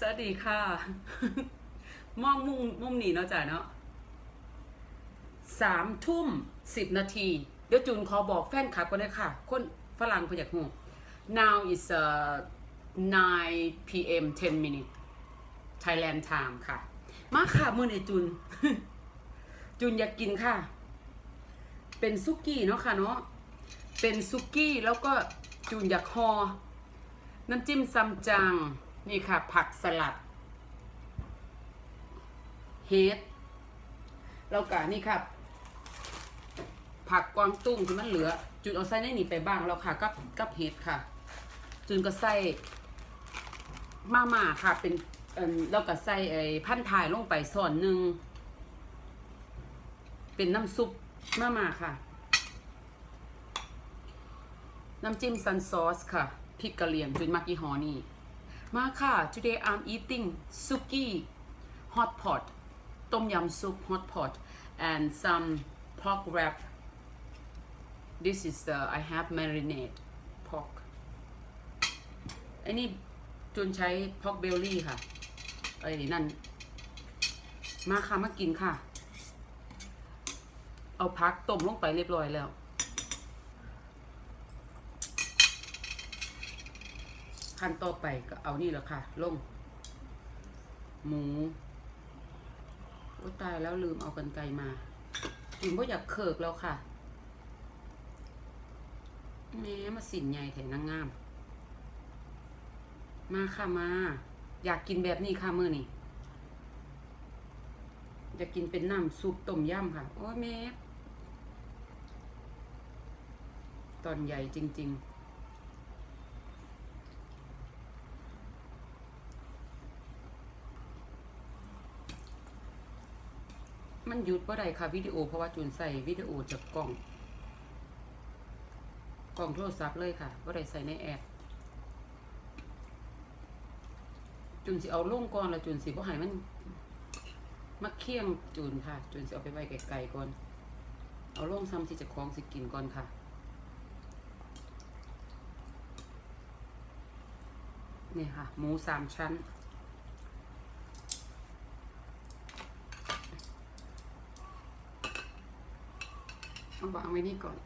สวัสดีค่ะ มองมุมมุมนี้เนาะจ้ะเนาะสามทุ่มสิบนาที เดี๋ยวจูนขอบอกแฟนคลับกันเลยค่ะ คนฝรั่งเพนอยากหู now is uh, 9 p.m. 10 minute Thailand time ค่ะ มาค่ะมือในจูนจูนอยากกินค่ะ เป็นซุกี้เนาะค่ะเนาะ เป็นซุกี้แล้วก็จูนอยากฮอ น้ำจิ้มซัมจัง นี่ค่ะ ผักสลัดเฮดแล้วก็นี่ค่ะ ผักกวางตุ้งที่มันเหลือ จุนเอาใส่ในนี่ไปบ้างแล้วค่ะกับกับเฮดค่ะ จุนก็ใส่มาม่าค่ะ เป็นเอิ่มแล้วก็ใส่ไอ้พันทายลงไปส่วนหนึ่งเป็นน้ำซุปมาม่าค่ะ น้ำจิ้มซันซอสค่ะพริกกะเหรี่ยงจุนมักยี่ห้อนี่ มาค่ะ today I'm eating suki hot pot ต้มยำซุป hot pot and some pork wrap this is the I have marinade pork อันนี้จุนใช้ pork belly ค่ะไอ้นั่น มาค่ะ มากินค่ะ เอาพักต้มลงไปเรียบร้อยแล้ว ขั้นต่อไปก็เอานี่แหละค่ะ ลง หมูโอ้ตายแล้วลืมเอากันไกลมากินเพราะอยากเคิกแล้วค่ะแม้มาสินใหญ่แถนางงาม มาค่ะมา อยากกินแบบนี้ค่ะมือนี่อยากกินเป็นน้ำซุปต้มยำค่ะ โอ้แม่ตอนใหญ่จริง ๆ มันหยุดว่าใดค่ะวิดีโอเพราะว่าจูนใส่วิดีโอจากกล่องกล่องโทรศัพท์เลยค่ะว่าใดใส่ในแอปจูนสิเอาลงก่อนแล้วจูนสิบ่ให้มันมาเคี่ยงจูนค่ะจูนสิเอาไปไว้ไกลๆก่อน เอาลงซ้ำที่จะคล้องสิกินก่อนค่ะนี่ค่ะ หมูสามชั้น เอา วางไว้นี่ก่อน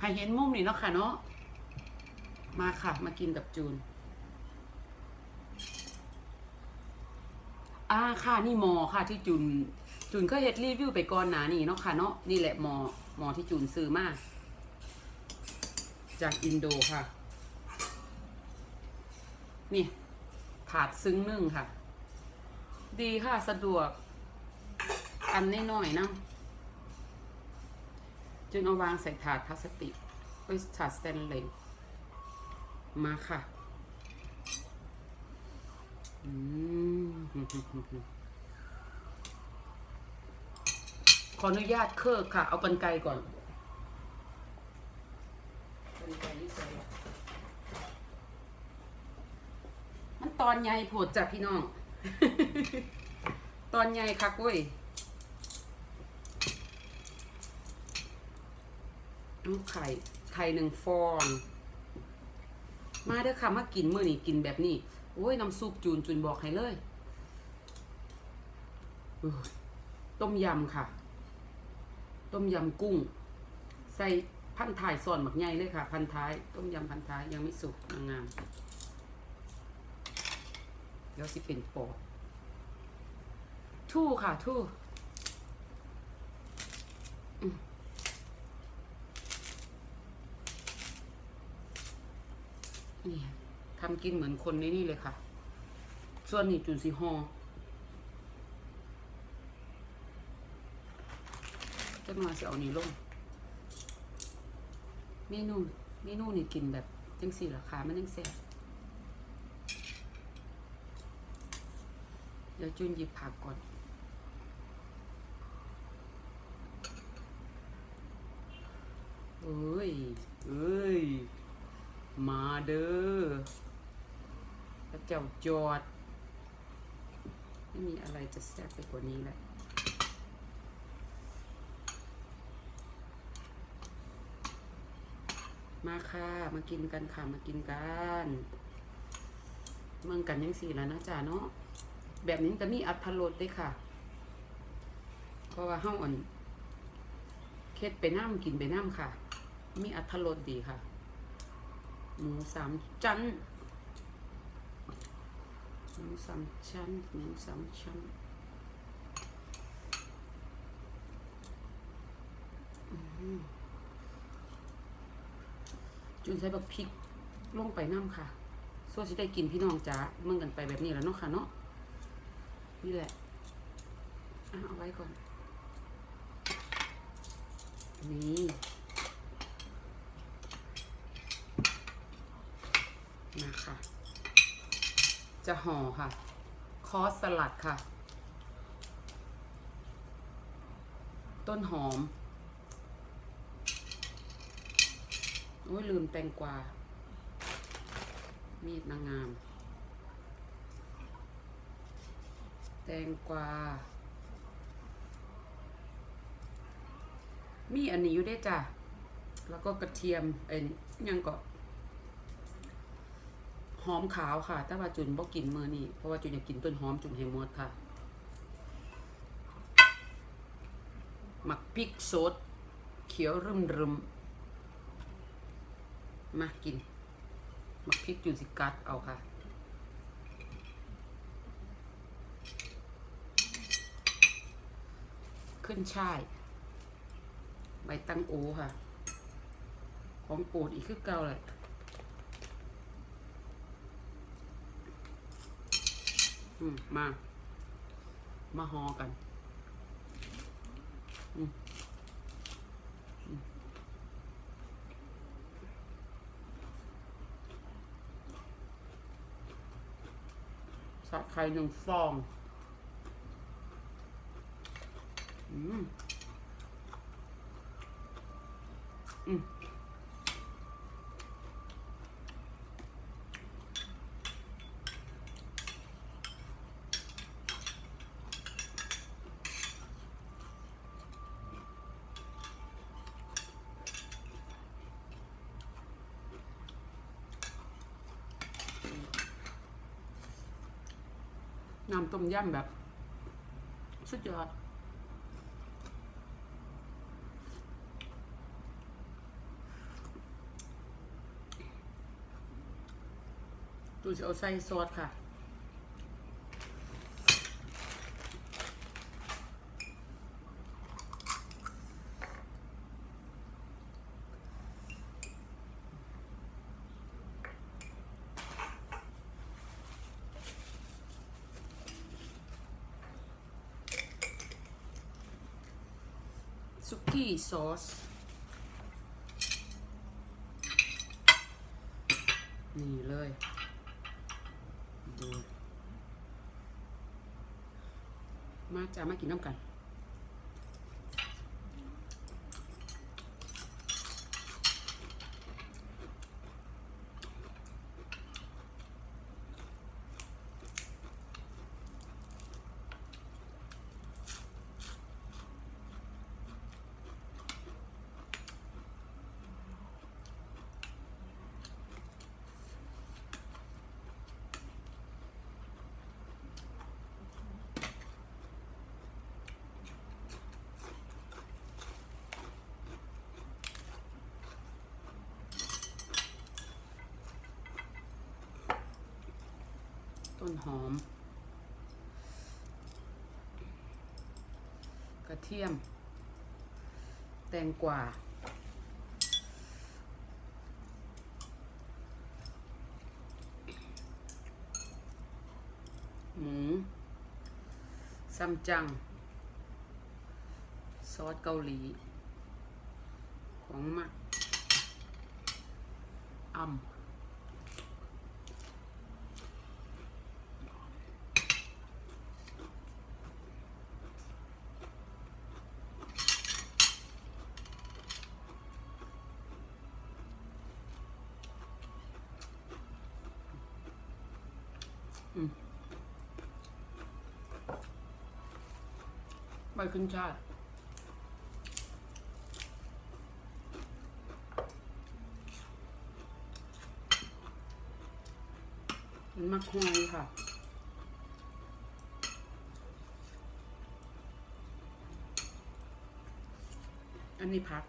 ให้เห็นมุมนี่เนาะค่ะเนาะ มาค่ะ มากินกับจูน อ่าค่ะนี่หมอค่ะที่จูน จูนก็เฮ็ดรีวิวไปก่อนหนานี่เนาะค่ะเนาะ นี่แหละหมอหมอที่จูนซื้อมา จากอินโดค่ะ นี่ ถาดซึ้งนึ่งค่ะ ดีค่ะสะดวกอันน้อยๆนะ จึงเอาวางใส่ถาดพลาสติกไว้ถาดสแตนเลสมาค่ะ อืมขออนุญาตเคิร์กค่ะ เอากันไกลก่อนกันไกลนี่ใส่มันตอนใหญ่โผดจ้ะพี่น้อง ตอนใหญ่คักเว้ย เอาไข่ไข่หนึ่งฟอง มาเด้อค่ะมากินเมื้อนี้กินแบบนี้ โอ้ยน้ำซุปจูนจูนบอกให้เลยต้มยำค่ะ ต้มยำกุ้ง ใส่พันท้ายส่วนหมักใหญ่เลยค่ะ พันท้าย ต้มยำพันท้ายยังไม่สุกนางงามเดี๋ยวสิเป็นปอดทู่ค่ะทู่ นี่ ทำกินเหมือนคนในนี่เลยค่ะ ส่วนนี้จุนสีฮอจะมาสิเอานี้ลงเมนูเมนูนี่กินแบบจังสี่ราคามันยังแซ่บเดี๋ยวจุนหยิบผักก่อนเอ้ย เอ้ย มาเด้อ พระเจ้าจอด ไม่มีอะไรจะแซ่บไปกว่านี้แหละมาค่ะ มากินกันค่ะ มากินกัน เมืองกันยังสี่แล้วนะจ๊ะเนาะ แบบนี้จะมีอัตรสด้วยค่ะ เพราะว่าเฮาอ่อนเค็ดไปน้ำกินไปน้ำค่ะ มีอัตรสดีค่ะ หมูสามชั้น หมูสามชั้นหมูสามชั้นจุนใส่บักพริกลงไปน้ำค่ะส่วนที่ได้กินพี่น้องจ๋าเมื่อกันไปแบบนี้แล้วเนาะค่ะเนาะนี่แหละเอาไว้ก่อน นี่ มาค่ะ จะห่อค่ะ คอสสลัดค่ะ ต้นหอมโอ้ยลืมแตงกวา มีดนางงาม แตงกวา มีอันนี้อยู่ได้จ้ะ แล้วก็กระเทียมเอ็นยังก็ หอมขาวค่ะ แต่ว่าจุนบ่กินเมื่อนี่เพราะว่าจุนอยากกินต้นหอมจุนให้หมดค่ะ หมักพริกสดเขียวรึมรึมมากิน หมักพริกจุนสิกัดเอาค่ะขึ้นช่าย ใบตังโอค่ะ ของโปรดอีกคือเก่าเลย อืมมา มาหอกัน อืมสับไข่หนึ่งฟอง อืม อืม น้ำต้มยำแบบ สุดยอดดูจะเอาใส่ซอสค่ะ สุ กี้ซอสนี่เลย ดู มาจ้ามากินน้ำกัน อม กระเทียม แตงกวาหมูซัมจัง ซอสเกาหลี ของหมักอ่ำ ไปขึ้นชายมันมักควยค่ะอันนี้พัก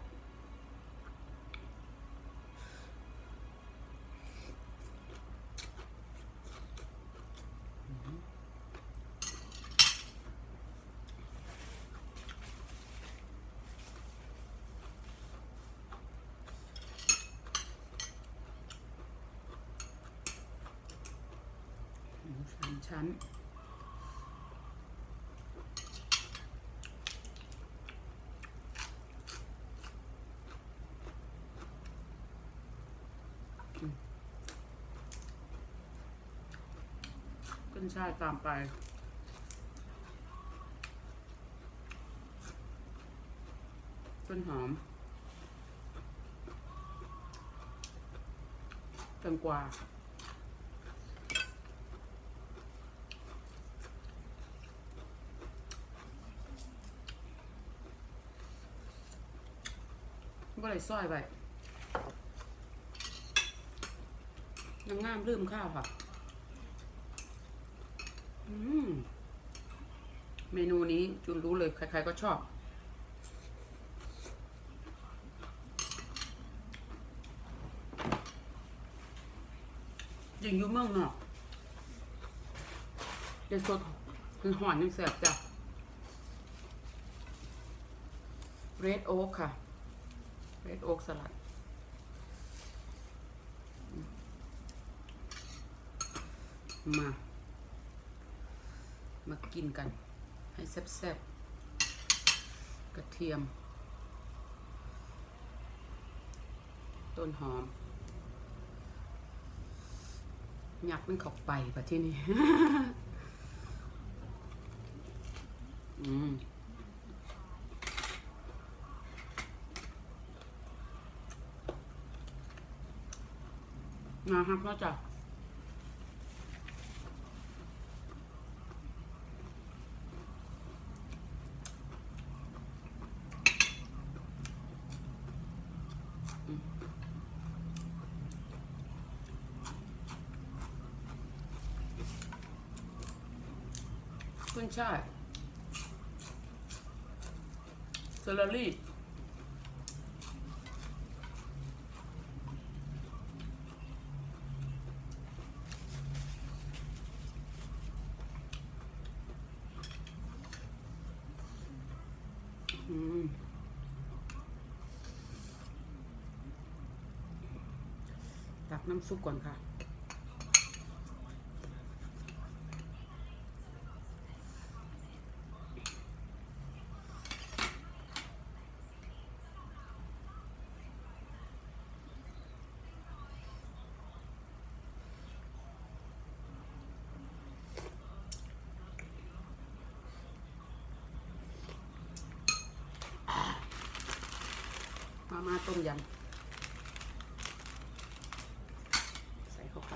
หมูสามชั้น ขึ้นช่ายตามไป ต้นหอมแตงกวาบ่ได้ซอยไปยังงามลืมข้าวค่ะ เมนูนี้จุนรู้เลย ใครๆก็ชอบ ยิงอยู่เมืองนอกเด็ดสดคือหอนยังแสบจ้ะ red oak ค่ะ red oak สลัดมา มากินกัน ให้แซ่บๆ กระเทียม ต้นหอมอยากมันเข้าไปปะที่นี่ อืมนะครับก็จะ ขึ้นช่ายเซลลี่ตักน้ำซุปก่อนค่ะ มาม่าต้มยำ ใส่เข้าไป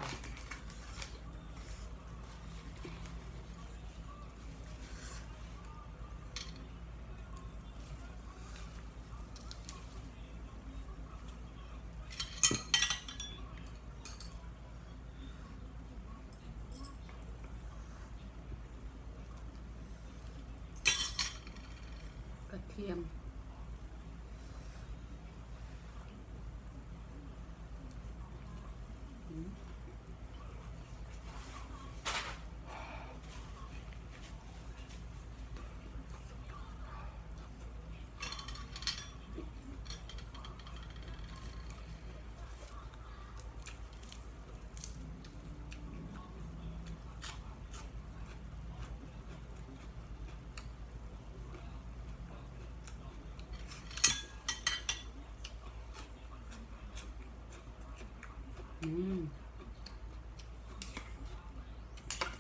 กระเทียม อืม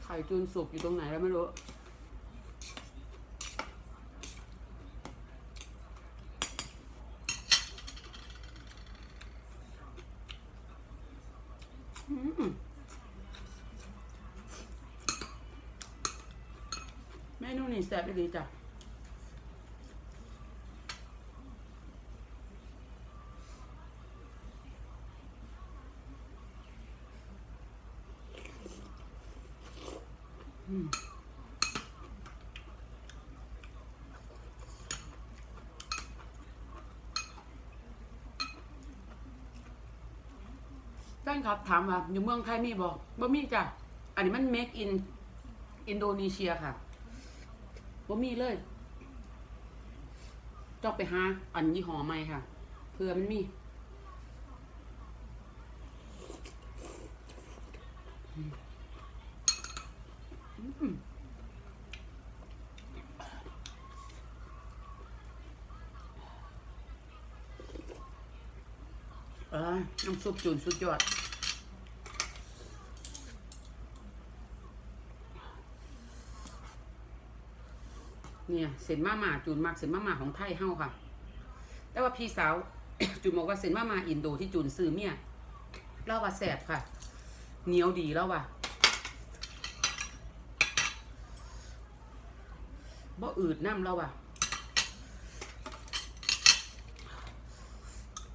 ไข่จุนสุกอยู่ตรงไหนแล้วไม่รู้ อืมเมนูนี้แซ่บดีจ้ะ ครับถามว่าอยู่เมืองไทยมีบอกบ่มีจ้ะอันนี้มัน make in อินโดนีเซียค่ะบ่มีเลยต้องไปหาอันยี่ห้อใหม่ค่ะเพื่อมันมีเออน้ำซุปจูนสุดยอด เนี่ยเส้นมาม่าจูนมากเส้นมาม่าของไทยเฮาค่ะ แต่ว่าพี่สาว จูนบอกว่าเส้นมาม่าอินโดที่จูนซื้อเนี่ยเล่าว่าแสบค่ะ เหนียวดีแล้วว่ะบ่อืดน้ำแล้วว่ะ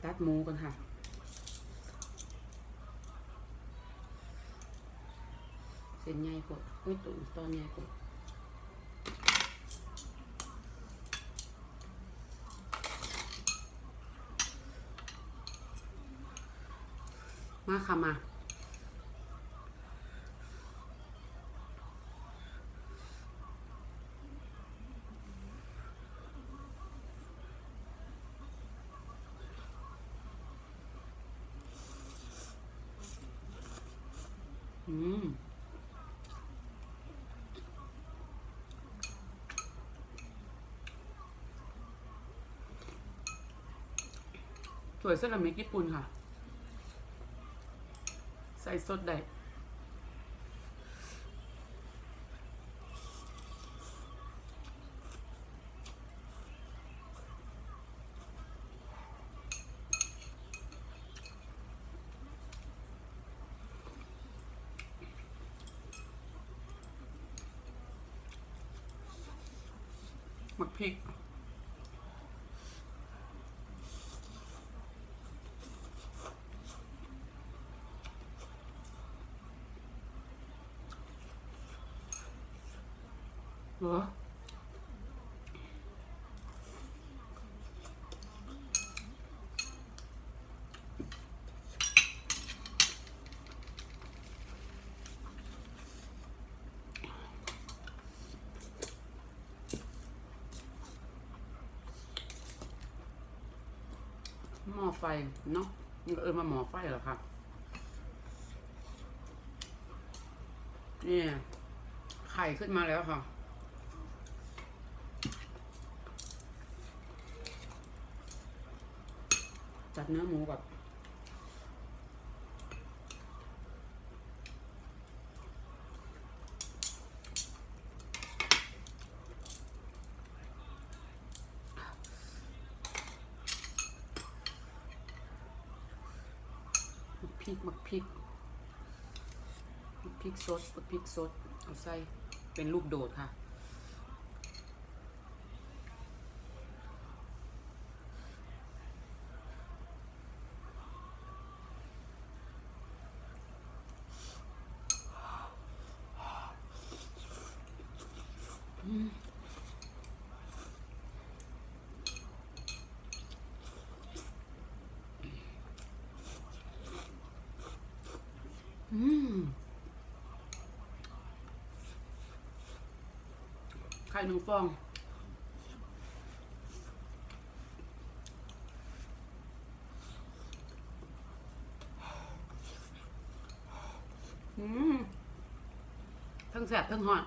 ตัดหมูกันค่ะเส้นใหญ่กว่าเฮ้ยตุ๋นตอนใหญ่กว่า มาค่ะมาอืมสวยเส้นลาเมกญี่ปุ่นค่ะ ส่สดได้หมักพริก ไฟเนาะเออมาหมอไฟเหรอครับนี่ไข่ขึ้นมาแล้วค่ะ จัดเนื้อหมูกับมักพริกมักพริกมักพ ริกสดพริกสดเอาใส่เป็นลูกโดดค่ะอืมไข่ หนึ่งฟอง อืมทั้งแสบทั้งหอน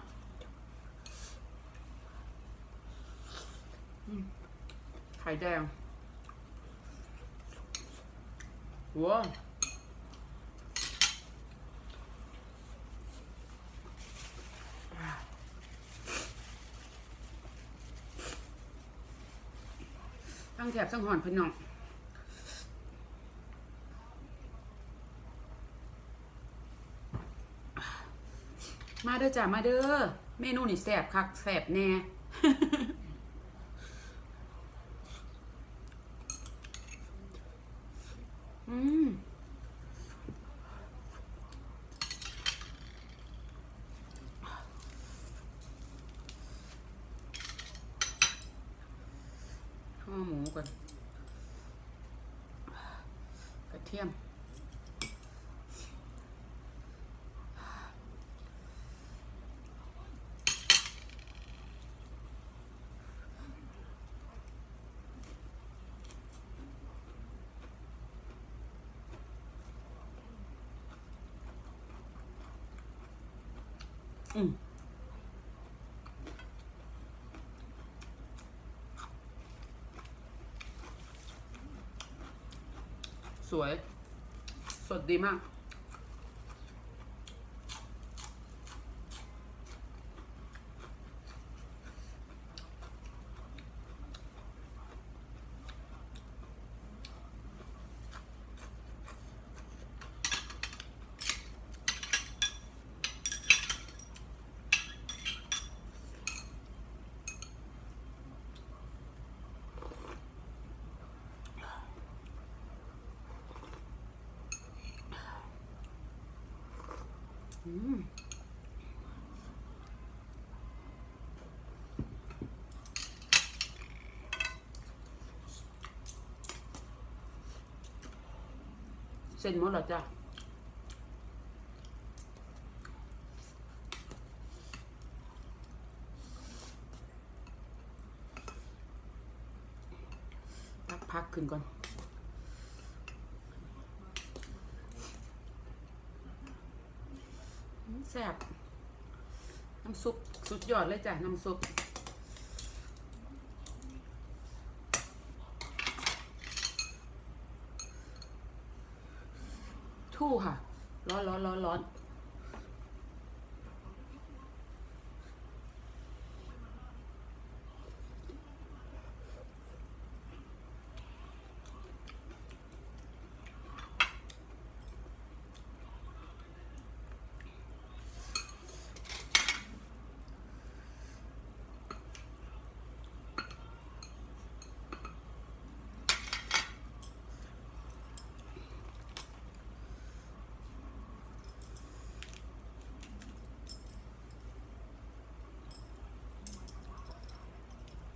อืมไข่แดงว้า แถบทั้งหอนพี่น้องมาเด้อจ้ามาเด้อเมนูนี่แสบคักแสบแน่ อืม ท ก่อน กระเทียม อืม ส วย สดดีมาก อืม เส้นหมดแล้วจ้ะพักพักขึ้นก่อนแซ่บน้ำซุปสุดยอดเลยจ้ะ น้ำซุป ทู่ค่ะ ร้อนร้อนร้อนร้อน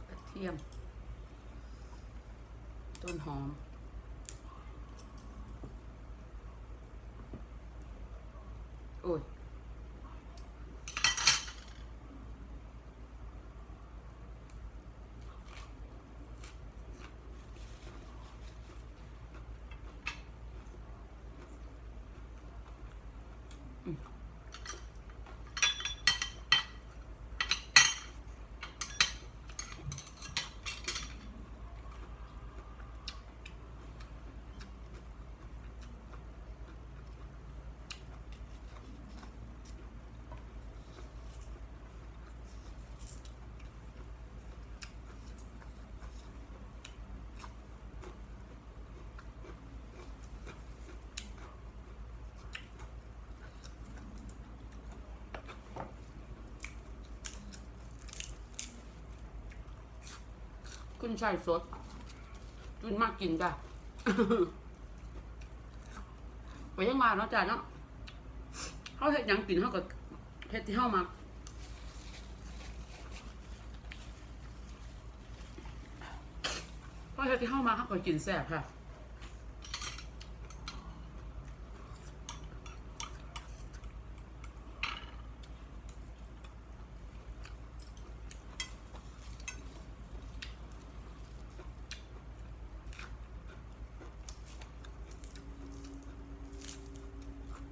กระ เทียม ต้นหอม โอ้ย ขึ้นช่ายสดจุนมากกินจ้ะไปยังมาเนาะจ้ะเนาะเขาเห็ดยังกินเขากับเห็ดที่เฮามาเขาเห็ดที่เฮามาเขาก็กินแซ่บค่ะ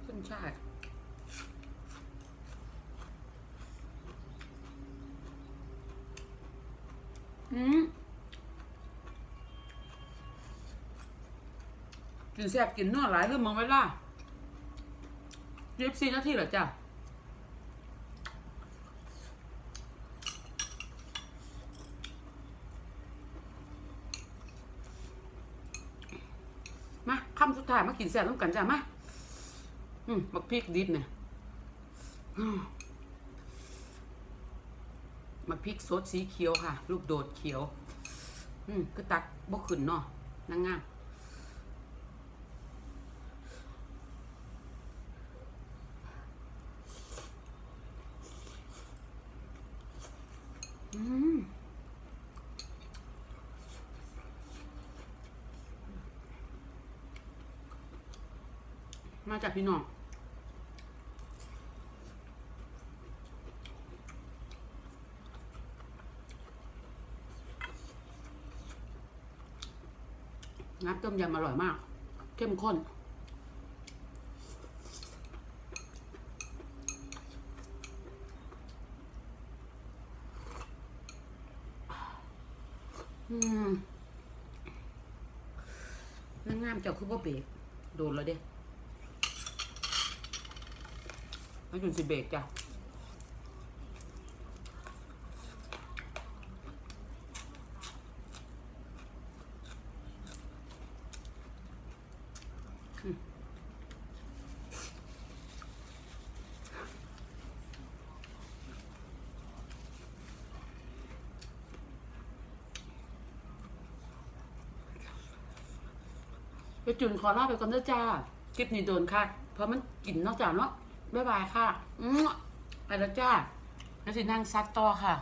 ขึ้นช่ายอืม กินแซ่บกินเนื้อหลายเรื่องมองไว้ล่ะยี่สิบสี่นาทีเหรอจ้ะมาคำสุดท้ายมากินแซ่บน้ำกันจ้ะมาอืมบักพริกดิบเนี่ยมบักพริกสดสีเขียวค่ะ ลูกโดดเขียว อืมก็ตักบ่ขึ้นเนาะนางงาม มาจากพี่น้องน้ำต้มยำอร่อยมาก เข้มข้น นางงามเจ้าคือบ่เบรกโดนแล้วเด้ไม่จุนสิเบรกจ้ะ จุนขอลาไปก่อนเด้อจ้า คลิปนี้โดนค่ะ เพราะมันกินนอกจากเนาะบ๊ายบายค่ะอืมไปแล้วจ้าแล้วสินั่งซัดต่อค่ะ